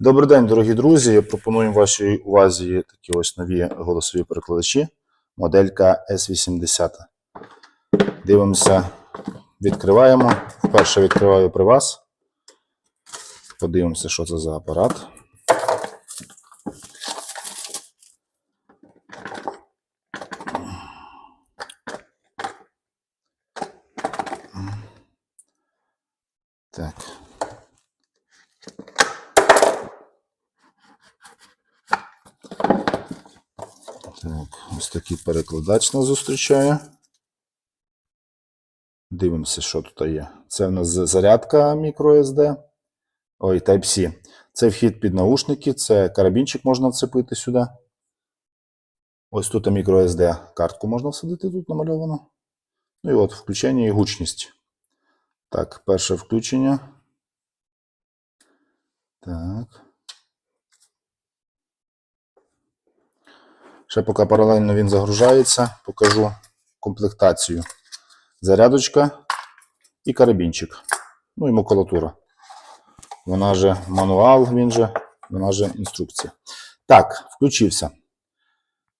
Добрий день, дорогі друзі. Пропонуємо вашій увазі такі ось нові голосові перекладачі. Моделька S80. Дивимося, відкриваємо. Вперше відкриваю при вас. Подивимося, що це за апарат. Так. Так, ось такий перекладач нас зустрічає. Дивимося, що тут є. Це в нас зарядка microSD. Ой, Type-C. Це вхід під наушники, це карабінчик можна вцепити сюди. Ось тут microSD картку можна всадити, тут намальовано. Ну і от включення і гучність. Так, перше включення. Так. Ще поки паралельно він загружається, покажу комплектацію. Зарядочка і карабінчик. Ну і макулатура. Вона же мануал, він же, вона же інструкція. Так, включився.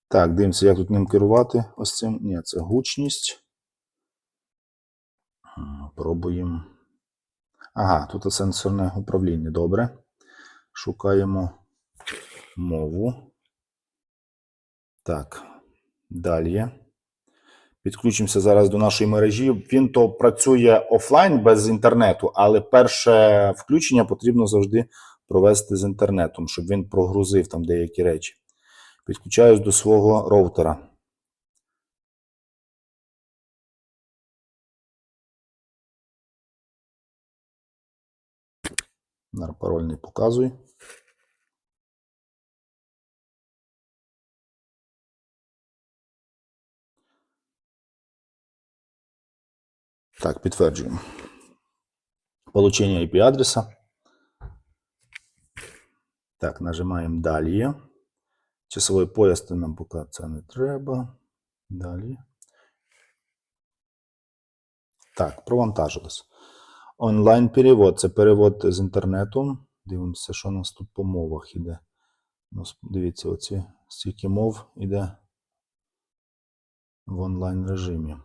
Так, дивимося, як тут ним керувати. Ось цим. Ні, це гучність. Пробуємо. Ага, тут сенсорне управління. Добре. Шукаємо мову. Так, далі. Підключимося зараз до нашої мережі. Він то працює офлайн без інтернету, але перше включення потрібно завжди провести з інтернетом, щоб він прогрузив там деякі речі. Підключаюсь до свого роутера. Пароль не показуй. Так, підтверджуємо. Получення IP-адреса. Так, нажимаємо далі. Часовий пояс нам поки це не треба. Далі. Так, провантажилось. Онлайн перевод. Це перевод з інтернету. Дивимося, що у нас тут по мовах іде. Ну, дивіться, оці стільки мов іде в онлайн режимі.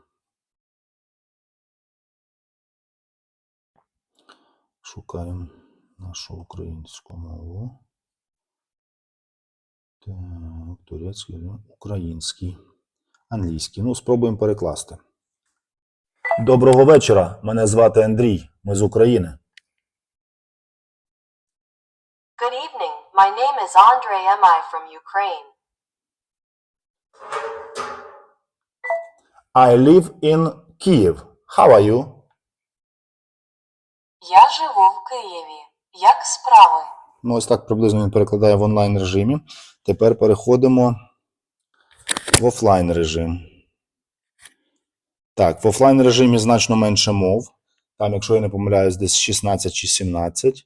Шукаємо нашу українську мову. Так, турецький, ну, український, англійський. Ну, спробуємо перекласти. Доброго вечора. Мене звати Андрій. Ми з України. Good evening. My name is Andre Mi from Ukraine. I live in Kyiv. How are you? Я живу в Києві. Як справи? Ну, ось так приблизно він перекладає в онлайн режимі. Тепер переходимо в офлайн режим. Так, в офлайн режимі значно менше мов. Там, якщо я не помиляюсь, десь 16 чи 17.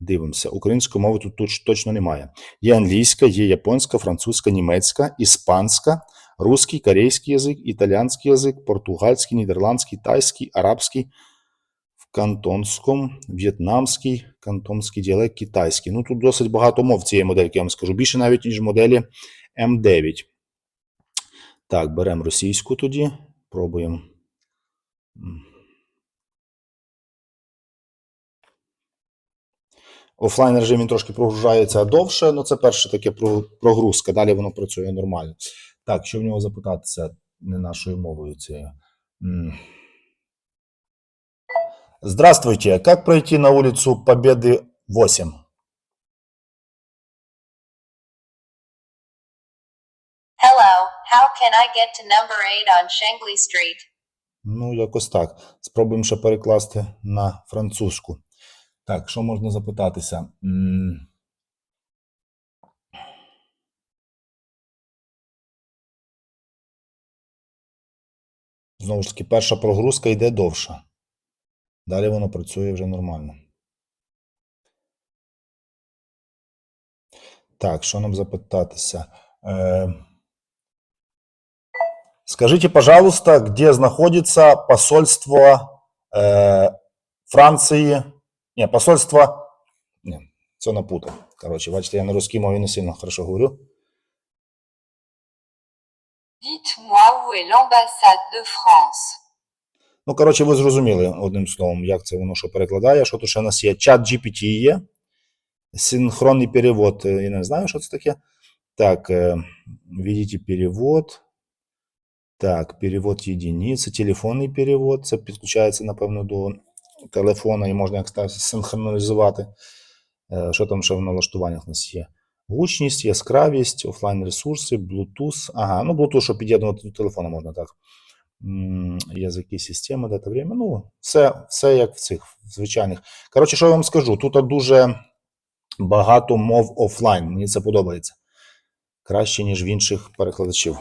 Дивимося. Української мови тут точ- точно немає. Є англійська, є японська, французька, німецька, іспанська, русський, корейський язик, італійський язик, португальський, нідерландський, тайський, арабський, кантонському, в'єтнамський, кантонський діалект, китайський. Ну тут досить багато мов цієї модельки, я вам скажу. Більше навіть, ніж моделі М9. Так, беремо російську тоді. Пробуємо. Офлайн режим він трошки прогружається довше, але це перше таке прогрузка. Далі воно працює нормально. Так, що в нього запитатися не нашою мовою цією. Здравствуйте, как пройти на улицу Победы 8? Hello, how can I get to number 8 on Shangley Street? Ну, якось так. Спробуємо ще перекласти на французьку. Так, що можна запитатися? М. Знову ж таки, перша прогрузка йде довша. Далі воно працює вже нормально. Так, що нам запитатися? Е, Скажите, пожалуйста, где находится посольство э, Франции? Не, посольство... Не, Це напутав. Коротше, бачите, я на русській мові не сильно хорошо говорю. Dites-moi où est l'ambassade de France. Ну, коротше, ви зрозуміли одним словом, як це воно що перекладає. Що тут ще в нас є? Чат GPT є. Синхронний перевод. е, Я не знаю, що це таке. Так, видите перевод. Так, перевод єдиниці, телефонний перевод. Це підключається, напевно, до телефона і можна як синхронізувати. Е, Що там ще в налаштуваннях у нас є? Гучність, яскравість, офлайн ресурси, Bluetooth. Ага, ну Bluetooth, щоб під'єднувати до телефона можна так. Язики системи, дата время. Ну, все, все як в цих звичайних. Коротше, що я вам скажу? Тут дуже багато мов офлайн. Мені це подобається. Краще, ніж в інших перекладачів.